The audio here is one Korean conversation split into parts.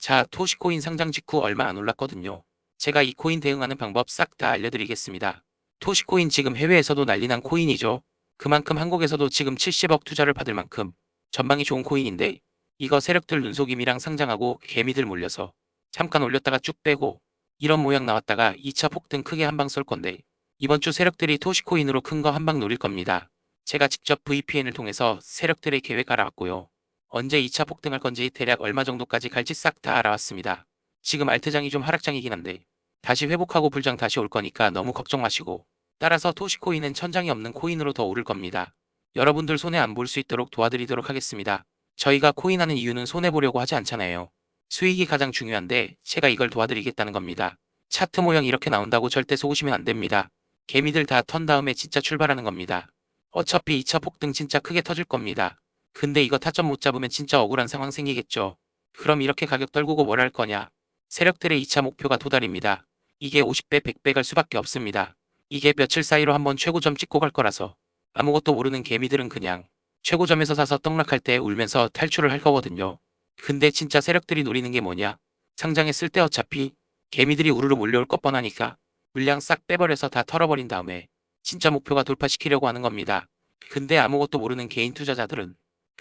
자, 토시코인 상장 직후 얼마 안 올랐거든요. 제가 이 코인 대응하는 방법 싹 다 알려드리겠습니다. 토시코인 지금 해외에서도 난리난 코인이죠. 그만큼 한국에서도 지금 70억 투자를 받을 만큼 전망이 좋은 코인인데 이거 세력들 눈속임이랑 상장하고 개미들 몰려서 잠깐 올렸다가 쭉 빼고 이런 모양 나왔다가 2차 폭등 크게 한방 쏠 건데 이번 주 세력들이 토시코인으로 큰 거 한방 노릴 겁니다. 제가 직접 VPN을 통해서 세력들의 계획 알아왔고요. 언제 2차 폭등할 건지 대략 얼마 정도까지 갈지 싹 다 알아왔습니다. 지금 알트장이 좀 하락장이긴 한데 다시 회복하고 불장 다시 올 거니까 너무 걱정 마시고 따라서 토시코인은 천장이 없는 코인으로 더 오를 겁니다. 여러분들 손해 안 볼 수 있도록 도와드리도록 하겠습니다. 저희가 코인하는 이유는 손해보려고 하지 않잖아요. 수익이 가장 중요한데 제가 이걸 도와드리겠다는 겁니다. 차트 모양 이렇게 나온다고 절대 속으시면 안 됩니다. 개미들 다 턴 다음에 진짜 출발하는 겁니다. 어차피 2차 폭등 진짜 크게 터질 겁니다. 근데 이거 타점 못 잡으면 진짜 억울한 상황 생기겠죠. 그럼 이렇게 가격 떨구고 뭘 할 거냐. 세력들의 2차 목표가 도달입니다. 이게 50배 100배 갈 수밖에 없습니다. 이게 며칠 사이로 한번 최고점 찍고 갈 거라서 아무것도 모르는 개미들은 그냥 최고점에서 사서 떡락할 때 울면서 탈출을 할 거거든요. 근데 진짜 세력들이 노리는 게 뭐냐? 상장했을 때 어차피 개미들이 우르르 몰려올 것 뻔하니까 물량 싹 빼버려서 다 털어버린 다음에 진짜 목표가 돌파시키려고 하는 겁니다. 근데 아무것도 모르는 개인 투자자들은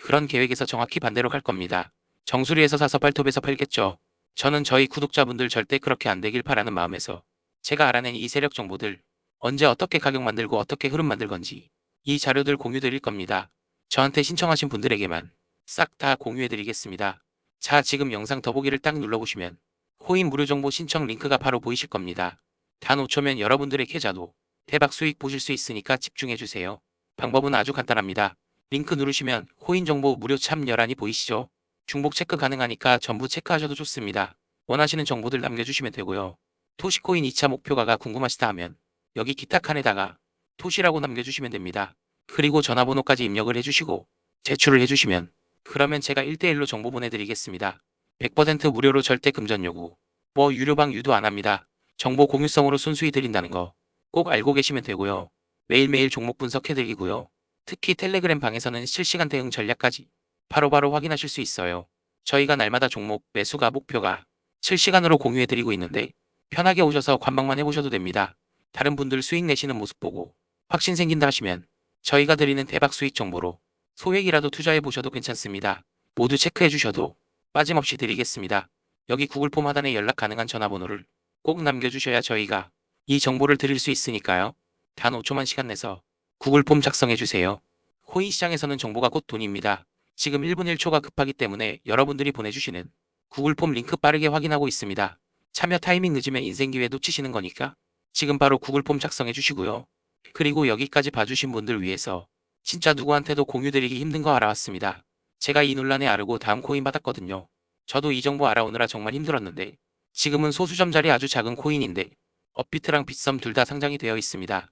그런 계획에서 정확히 반대로 갈 겁니다. 정수리에서 사서 발톱에서 팔겠죠. 저는 저희 구독자분들 절대 그렇게 안 되길 바라는 마음에서 제가 알아낸 이 세력 정보들 언제 어떻게 가격 만들고 어떻게 흐름 만들 건지 이 자료들 공유 드릴 겁니다. 저한테 신청하신 분들에게만 싹 다 공유해 드리겠습니다. 자 지금 영상 더보기를 딱 눌러보시면 코인 무료 정보 신청 링크가 바로 보이실 겁니다. 단 5초면 여러분들의 계좌도 대박 수익 보실 수 있으니까 집중해 주세요. 방법은 아주 간단합니다. 링크 누르시면 코인 정보 무료 참여란이 보이시죠? 중복 체크 가능하니까 전부 체크하셔도 좋습니다. 원하시는 정보들 남겨주시면 되고요. 토시코인 2차 목표가가 궁금하시다 하면 여기 기타 칸에다가 토시라고 남겨주시면 됩니다. 그리고 전화번호까지 입력을 해주시고 제출을 해주시면 그러면 제가 1대1로 정보 보내드리겠습니다. 100% 무료로 절대 금전 요구. 뭐 유료방 유도 안 합니다. 정보 공유성으로 순수히 드린다는 거 꼭 알고 계시면 되고요. 매일매일 종목 분석해드리고요. 특히 텔레그램 방에서는 실시간 대응 전략까지 바로 바로 확인하실 수 있어요. 저희가 날마다 종목 매수가 목표가 실시간으로 공유해드리고 있는데 편하게 오셔서 관망만 해보셔도 됩니다. 다른 분들 수익 내시는 모습 보고 확신 생긴다 하시면 저희가 드리는 대박 수익 정보로 소액이라도 투자해 보셔도 괜찮습니다. 모두 체크해 주셔도 빠짐없이 드리겠습니다. 여기 구글 폼 하단에 연락 가능한 전화번호를 꼭 남겨주셔야 저희가 이 정보를 드릴 수 있으니까요. 단 5초만 시간 내서 구글 폼 작성해 주세요. 코인 시장에서는 정보가 곧 돈입니다. 지금 1분 1초가 급하기 때문에 여러분들이 보내주시는 구글 폼 링크 빠르게 확인하고 있습니다. 참여 타이밍 늦으면 인생 기회 놓치시는 거니까 지금 바로 구글 폼 작성해 주시고요. 그리고 여기까지 봐주신 분들 위해서 진짜 누구한테도 공유드리기 힘든 거 알아왔습니다. 제가 이 논란에 아르고 다음 코인 받았거든요. 저도 이 정보 알아오느라 정말 힘들었는데 지금은 소수점 자리 아주 작은 코인인데 업비트랑 빗썸 둘 다 상장이 되어 있습니다.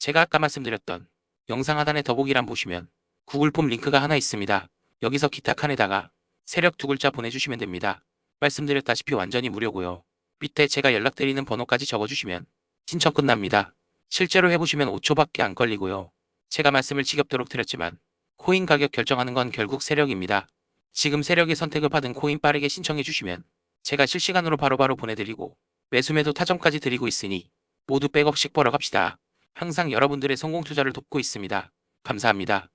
제가 아까 말씀드렸던 영상 하단에 더보기란 보시면 구글 폼 링크가 하나 있습니다. 여기서 기타 칸에다가 세력 두 글자 보내주시면 됩니다. 말씀드렸다시피 완전히 무료고요. 밑에 제가 연락드리는 번호까지 적어주시면 신청 끝납니다. 실제로 해보시면 5초밖에 안 걸리고요. 제가 말씀을 지겹도록 드렸지만 코인 가격 결정하는 건 결국 세력입니다. 지금 세력의 선택을 받은 코인 빠르게 신청해 주시면 제가 실시간으로 바로바로 보내드리고 매수매도 타점까지 드리고 있으니 모두 백억씩 벌어 갑시다. 항상 여러분들의 성공 투자를 돕고 있습니다. 감사합니다.